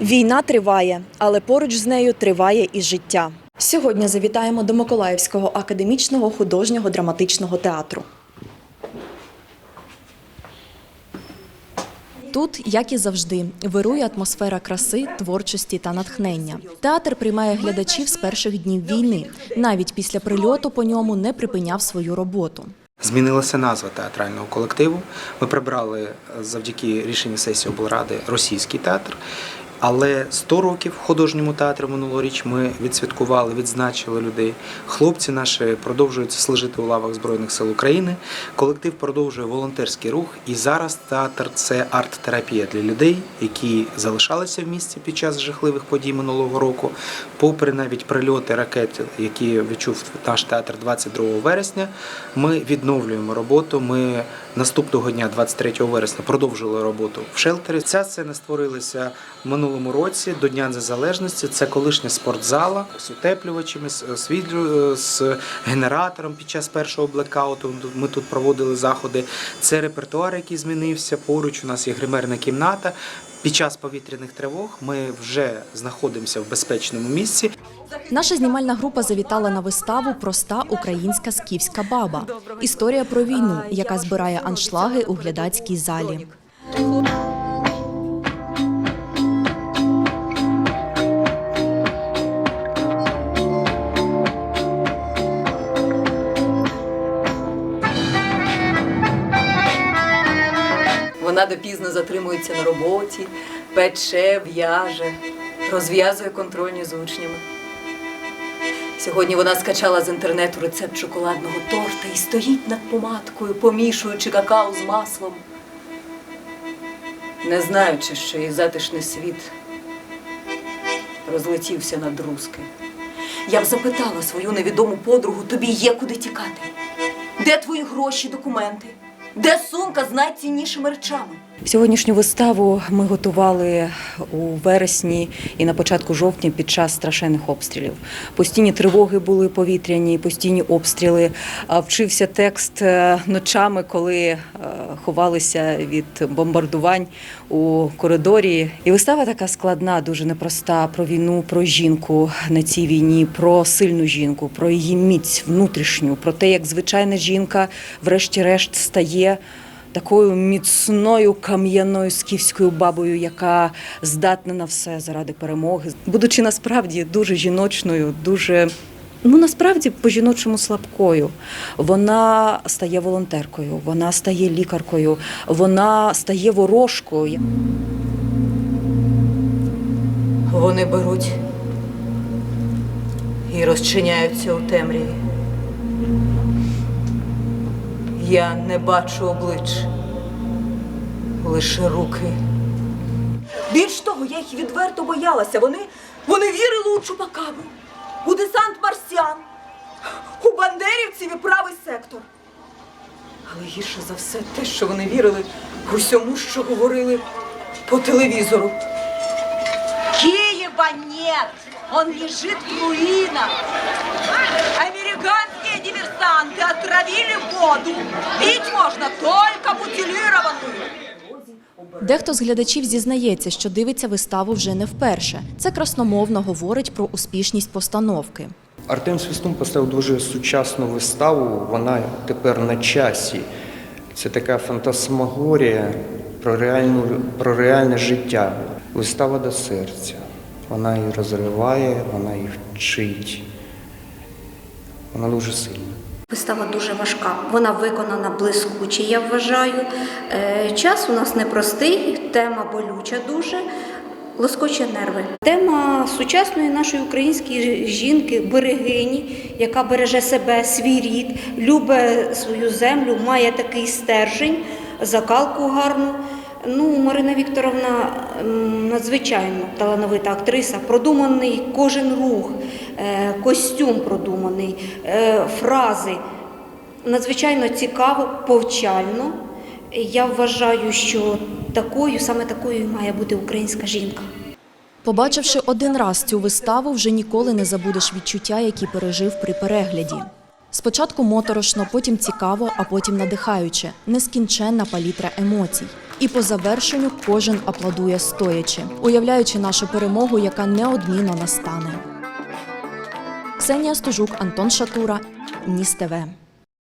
Війна триває, але поруч з нею триває і життя. Сьогодні завітаємо до Миколаївського академічного художнього драматичного театру. Тут, як і завжди, вирує атмосфера краси, творчості та натхнення. Театр приймає глядачів з перших днів війни. Навіть після прильоту по ньому не припиняв свою роботу. Змінилася назва театрального колективу. Ми прибрали завдяки рішенню сесії облради російський театр. Але 100 років художньому театру минулоріч ми відсвяткували, відзначили людей. Хлопці наші продовжують служити у лавах Збройних сил України. Колектив продовжує волонтерський рух. І зараз театр це арт-терапія для людей, які залишалися в місті під час жахливих подій минулого року. Попри навіть прильоти ракет, які відчув наш театр 22 вересня, ми відновлюємо роботу. Ми наступного дня, 23 вересня, продовжили роботу в шелтері. Ця сцена створилася в минулому році до Дня Незалежності. Це колишня спортзала з утеплювачами, світлю, з генератором під час першого блекауту. Ми тут проводили заходи. Це репертуар, який змінився. Поруч у нас є гримерна кімната. Під час повітряних тривог ми вже знаходимося в безпечному місці. Наша знімальна група завітала на виставу Проста українська скіфська баба. Історія про війну, яка збирає аншлаги у глядацькій залі. Вона допізно затримується на роботі, пече, в'яже, розв'язує контрольні з учнями. Сьогодні вона скачала з інтернету рецепт шоколадного торта і стоїть над помадкою, помішуючи какао з маслом, не знаючи, що її затишний світ розлетівся на друзки. Я б запитала свою невідому подругу, тобі є куди тікати? Де твої гроші, документи? Де сумка з найціннішими речами? Сьогоднішню виставу ми готували у вересні і на початку жовтня під час страшенних обстрілів. Постійні тривоги були повітряні, постійні обстріли. Вчився текст е, ночами, коли е, ховалися від бомбардувань у коридорі. І вистава така складна, дуже непроста про війну, про жінку на цій війні, про сильну жінку, про її міць внутрішню, про те, як звичайна жінка, врешті-решт, стає такою міцною кам'яною скіфською бабою, яка здатна на все заради перемоги, будучи насправді дуже жіночною, дуже. Ну, насправді по-жіночому слабкою. Вона стає волонтеркою, вона стає лікаркою, вона стає ворожкою. Вони беруть і розчиняються у темряві. Я не бачу облич, лише руки. Більш того, я їх відверто боялася. Вони, вони вірили у Чупакабу, у десант марсіан, у бандерівців і правий сектор. Але гірше за все те, що вони вірили усьому, що говорили по телевізору. Киева нет! Он лежит в руинах! Американские диверсанты отравили воду! Пить можно только бутилированную! Дехто з глядачів зізнається, що дивиться виставу вже не вперше. Це красномовно говорить про успішність постановки. Артем Свистун поставив дуже сучасну виставу. Вона тепер на часі. Це така фантасмагорія про, реальну, про реальне життя. Вистава до серця. Вона її розриває, вона її вчить. Вона дуже сильна. Вистава дуже важка, вона виконана блискуче, я вважаю. Е, Час у нас непростий, тема болюча дуже, лоскоче нерви. Тема сучасної нашої української жінки, берегині, яка береже себе, свій рід, любить свою землю, має такий стержень, закалку гарну. Ну, Марина Вікторовна надзвичайно талановита актриса, продуманий кожен рух, е, костюм продуманий, е, фрази. Надзвичайно цікаво, повчально. Я вважаю, що такою, саме такою має бути українська жінка. Побачивши один раз цю виставу, вже ніколи не забудеш відчуття, які пережив при перегляді. Спочатку моторошно, потім цікаво, а потім надихаюче, нескінченна палітра емоцій. І по завершенню кожен аплодує стоячи, уявляючи нашу перемогу, яка неодмінно настане. Ксенія Стужук, Антон Шатура, Ніс ТВ.